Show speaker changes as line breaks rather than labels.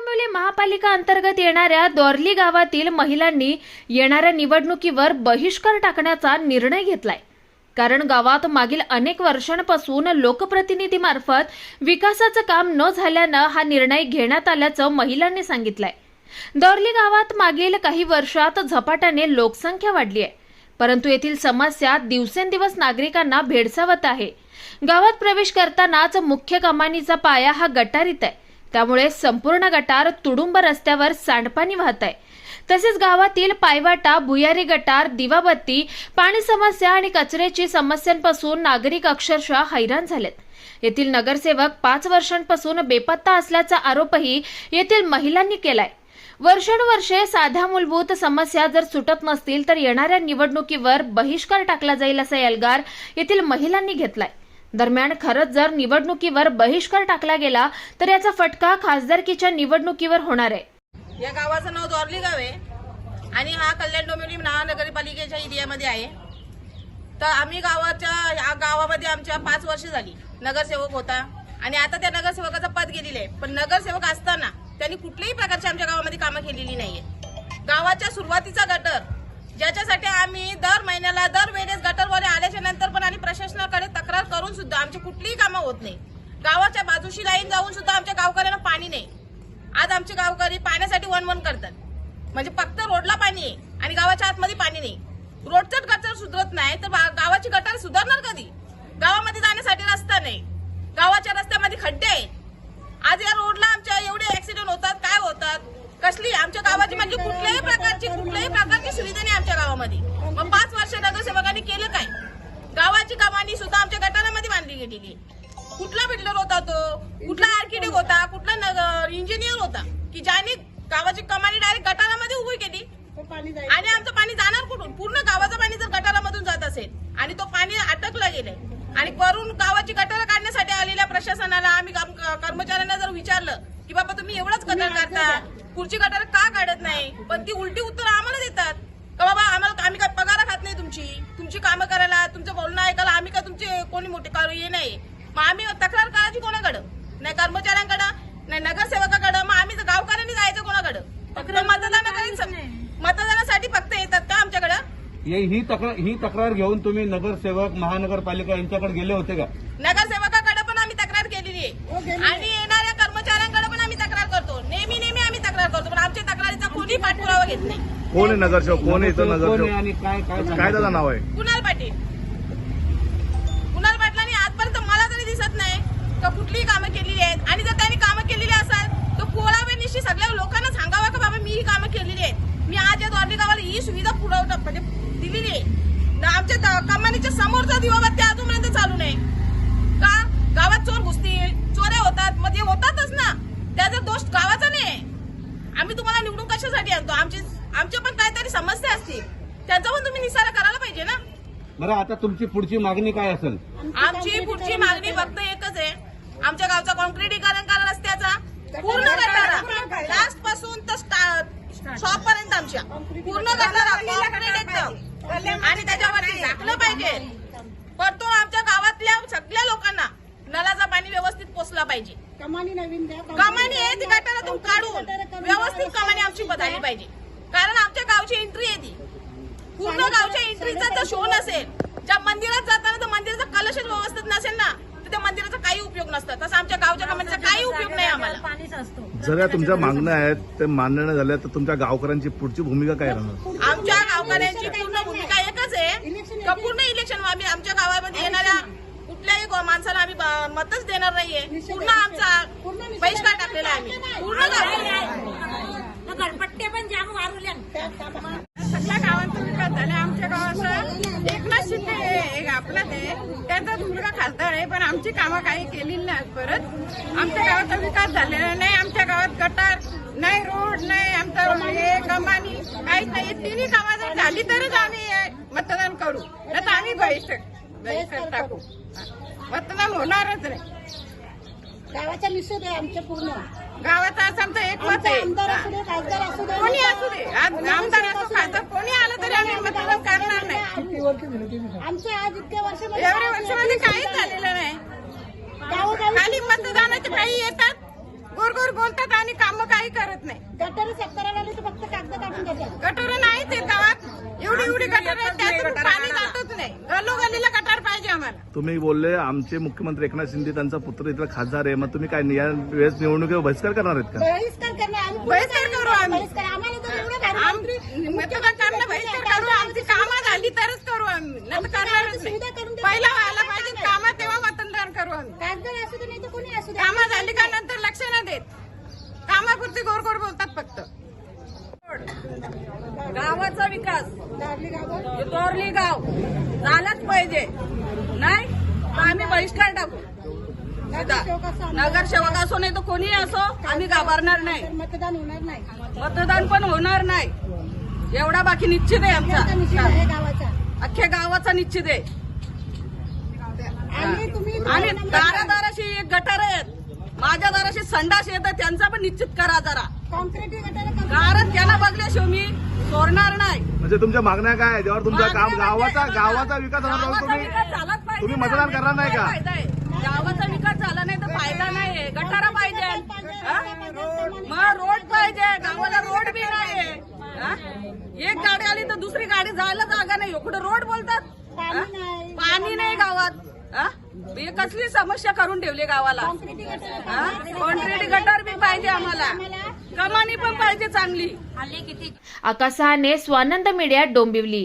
डोंबिवली महापालिका अंतर्गत येणाऱ्या दोरली गावातील महिलांनी येणाऱ्या निवडणुकीवर बहिष्कार टाकण्याचा निर्णय घेतलाय. कारण गावात मागील अनेक वर्षांपासून लोकप्रतिनिधीमार्फत विकासाचं काम न झाल्यानं हा निर्णय घेण्यात आल्याचं महिलांनी सांगितलंय. दोरली गावात मागील काही वर्षात झपाट्याने लोकसंख्या वाढली आहे. परंतु येथील समस्या दिवसेंदिवस नागरिकांना भेडसावत आहे. गावात प्रवेश करतानाच मुख्य कमानीचा पाया हा गटारीत आहे. त्यामुळे संपूर्ण गटार तुडुंब रस्त्यावर सांडपाणी वाहत आहे. तसेच गावातील पायवाटा भुयारी गटार दिवाबत्ती पाणी समस्या आणि कचऱ्याची समस्यांपासून नागरिक अक्षरशः हैराण झालेत. येथील नगरसेवक पाच वर्षांपासून बेपत्ता असल्याचा आरोपही येथील महिलांनी केलाय. वर्षानुवर्षे साध्या मूलभूत समस्या जर सुटत नसतील तर येणाऱ्या निवडणुकीवर बहिष्कार टाकला जाईल असा एल्गार येथील महिलांनी घेतलाय. दरम्यान खरंच जर निवडणुकीवर बहिष्कार टाकला गेला तर याचा फटका खासदारकीच्या निवडणुकीवर होणार आहे.
या गावाचं नाव दोरली गाव आहे. आणि हा कल्याण डोंबिवली महानगरपालिकेच्या एरियामध्ये आहे. तर आम्ही गावाच्या या गावामध्ये आमच्या पाच वर्ष झाली नगरसेवक होता. आणि आता त्या नगरसेवकाचं पद गेलेलं आहे. पण नगरसेवक असताना त्यांनी कुठल्याही प्रकारची आमच्या गावामध्ये कामं केलेली नाहीये. गावाच्या सुरुवातीचा गटर ज्याच्यासाठी आम्ही दर महिन्याला दर वेळेस गटरवाले आल्याच्यानंतर पण आणि प्रशासनाकडे तक्रार करून सुद्धा आमची कुठलीही कामं होत नाही. गावाच्या बाजूशी लाईन जाऊन सुद्धा आमच्या गावकऱ्यांना पाणी नाही. आज आमचे गावकरी पाण्यासाठी वन वन करतात. म्हणजे फक्त रोडला पाणी आहे आणि गावाच्या आतमध्ये पाणी नाही. रोडचंच गटर सुधरत नाही तर बा- गावाची गटार सुधारणार कधी? गावामध्ये जाण्यासाठी रस्ता नाही. गावाच्या रस्त्यामध्ये खड्डे आहेत. आज या रोडला आमच्या एवढे ऍक्सिडेंट होतात काय होतात? कसली? आमच्या गावाची म्हणजे कुठल्याही प्रकारची कुठल्याही प्रकारची सुविधा नाही आमच्या गावामध्ये. मग पाच वर्ष नगरसेवकांनी केलं काय? गावाची कमानी सुद्धा आमच्या गटारामध्ये बांधली गेलेली. कुठला बिल्डर होता तो? कुठला आर्किटेक्ट होता? कुठला नगर इंजिनियर होता? की ज्याने गावाची कमानी डायरेक्ट गटारामध्ये उभी केली? आणि आमचं पाणी जाणार कुठून? पूर्ण गावाचं पाणी जर गटारामधून जात असेल आणि तो पाणी अटकलं गेलंय आणि वरून गावाची गटार काढण्यासाठी आलेल्या प्रशासनाला आम्ही कर्मचाऱ्यांना जर विचारलं की बाबा तुम्ही एवढंच गटार काढता पुढची गटार का काढत नाही? पण ती उलटी उत्तर आम्हाला देतात. का बाबा आम्हाला आम्ही काय पगार खात नाही तुमची? तुमची कामं करायला तुमचं बोलणं ऐकायला आम्ही काय तुमचे कोणी मोठे कार हे नाही? मग आम्ही तक्रार करायची कोणाकडं? नाही कर्मचाऱ्यांकडं नाही नगरसेवकाकडं मग आम्ही गावकऱ्यांनी जायचं कोणाकडं? फक्त मतदानासाठी फक्त येतात का आमच्याकडं?
हे- ही तक्रार ही तक्रार घेऊन तुम्ही नगरसेवक महानगरपालिका यांच्याकडे गेले होते का?
नगरसेवकाकडे पण आम्ही तक्रार केलेली आहे. आणि येणाऱ्या कर्मचाऱ्यांकडे पण आम्ही तक्रार करतो नेहमी नेहमी आम्ही तक्रार करतो पण आमच्या तक्रारीचा कोणी पाठपुरावा घेत नाही.
कोण आहे नगरसेवक? कोण आहे इथं
कोण आहे
नगरसेवक?
आणि काय काय
काय त्याचं नाव आहे?
कुणाल पाटील. कुणाल पाटलांनी आजपर्यंत मला तरी दिसत नाही का कुठलीही कामं केलेली आहेत. आणि जर त्यांनी कामं केलेली असाल तर कोळावेनिशी सगळ्या लोकांना सांगावं का बाबा मी ही कामं केलेली आहेत? मी आज या द्वारली गावाला ही सुविधा पुरवता म्हणजे दिलेली आहे. न आमच्या द- कमानीच्या समोरचा दिवाबत्ती अजूनपर्यंत चालू नाही. का? गावात चोर घुसतील चोऱ्या होतात. मग होतातच ना त्याचा दोष गावाचा नाही. आहे. आम्ही तुम्हाला निवडून कशासाठी आणतो? आमची आमच्या पण काहीतरी समस्या असतील. त्याचा पण तुम्ही निसारा करायला पाहिजे ना?
बरं आता तुमची पुढची मागणी काय असेल?
आमची पुढची मागणी फक्त एकच आहे. आमच्या गावचा कॉन्क्रिटीकरण करा रस्त्याचा पूर्ण गटारा. लास्टपासून तर शॉप पर्यंत आमच्या. पूर्ण एकदम. आणि त्याच्यावरती झाकलं पाहिजे. परतो आमच्या गावातल्या सगळ्या लोकांना नलाचा पाणी व्यवस्थित पोचला पाहिजे.
कमानी नवीन द्या
कमानी आहे ती गटारातून काढून व्यवस्थित कमानी आमची बदलली पाहिजे. कारण आमच्या गावची एंट्री आहे ती. पूर्ण गावच्या एंट्रीचा जर शो नसेल ज्या मंदिरात जाताना तर मंदिराचा कलशच व्यवस्थित नसेल ना तर त्या मंदिराचा काही उपयोग नसतं. तसं आमच्या गावच्या काही उपयोग नाही आम्हाला.
पाणीच असतो.
जर या तुमच्या मागण्या आहेत ते मान्य नाही झाल्या तर तुमच्या गावकऱ्यांची पुढची भूमिका काय राहणार?
आमच्या गावकऱ्यांची पूर्ण भूमिका एकच आहे. का पूर्ण इलेक्शन आम्ही आमच्या गावामध्ये येणाऱ्या कुठल्याही गो- माणसाला आम्ही मतच देणार नाहीये. पूर्ण आमचा बहिष्कार टाकलेला आम्ही. पूर्ण
गणपट्टे पण जाम वारुल्या
सगळ्या गावांचा विकास झाला आमच्या गावाचा एकनाथ शिंदे एक आपला ते त्यांचा मुलगा खासदार आहे पण आमची कामं काही केलेली नाही परत. आमच्या गावाचा विकास झालेला नाही. आमच्या गावात गटार नाही रोड नाही आमचा हे कमानी काहीच नाही. तिन्ही कामं जर झाली तरच आम्ही मतदान करू. नाही तर आम्ही बहिष्कार बहिष्कार टाकू. मतदान होणारच नाही
गावाचा निषेध आहे आमच्या पूर्ण.
गावाचा असं आमचं एक मत
आमचा आमदार असू
आहे
दे खासदार असू दे
कोणी असू दे. आज आमदार असो खासदार कोणी आलं तरी आम्ही मतदान करणार नाही.
आमच्या आज इतक्या वर्षामध्ये
एवढ्या वर्षामध्ये काहीच झालेलं नाही.
गावोगावी
खाली मतदानाचे काही येतात गोर गोर बोलतात आणि कामं काही करत नाही.
गटारी तर फक्त कागद काढून देतात.
गटार नाहीच आहेत गावात एवढी एवढी गटार आहेत त्यातून पाणी जातच नाही गलोगलीला गटार पाहिजे आम्हाला
तुम्ही बोलले आमचे मुख्यमंत्री एकनाथ शिंदे त्यांचा पुत्र इथला खासदार आहे. मग तुम्ही काय या वेळेस निवडणुकीवर बहिष्कार करणार आहेत का?
बहिष्कार करणार. आम्ही
बहिष्कार करू आम्ही.
बहिष्कार आम्हाला तर एवढं भारी
आम- मतदान करणं बहिष्कार करू. आमची कामं झाली तरच करू आम्ही. नाही तर करणारच नाही
सुविधा करून देतो.
पहिला व्हायला पाहिजे कामं तेव्हा मतदान करू आम्ही.
खासदार असू दे नाही तर कोणी असू दे.
कामं झाली का नंतर लक्ष नाही देत. कामापुरती गोड गोड बोलतात फक्त.
गावाचा विकास. तोरली गाव. झालाच पाहिजे. नाही तर आम्ही बहिष्कार टाकू.
नगरसेवक असो
नाही तर कोणी असो आम्ही घाबरणार नाही.
मतदान होणार नाही.
मतदान पण होणार नाही. एवढा बाकी निश्चित आहे
आमचा.
अख्ख्या गावाचा निश्चित आहे.
आणि तुम्ही
आणि दारादाराशी एक गटार आहेत. माझ्या दाराशी संडास येतात त्यांचा पण निश्चित करा जरा. कारण त्यांना बघल्याशिवाय मी सोडणार नाही.
म्हणजे तुमच्या मागण्या काय तुमचं काम
मागण्या
गावाचा
म्हणजे
गावाचा विकास होणार
गावाचा
तुम्ही. मतदान करणार नाही का?
काय फायदा आहे? गावाचा विकास झाला नाही तर फायदा नाही गटारा पाहिजे हा? मग रोड पाहिजे गावाला रोड बी नाही एक गाडी आली तर दुसरी गाडी जायला जागा नाही इकडे रोड बोलतात हा?
पाणी नाही.
पाणी नाही गावात हा? ही कसली समस्या करून ठेवली गावाला कॉन्क्रीट गटर बी पाहिजे आम्हाला कमानी पण पाहिजे चांगली
हल्ली किती
आकाश सहाने स्वानंद मीडिया डोंबिवली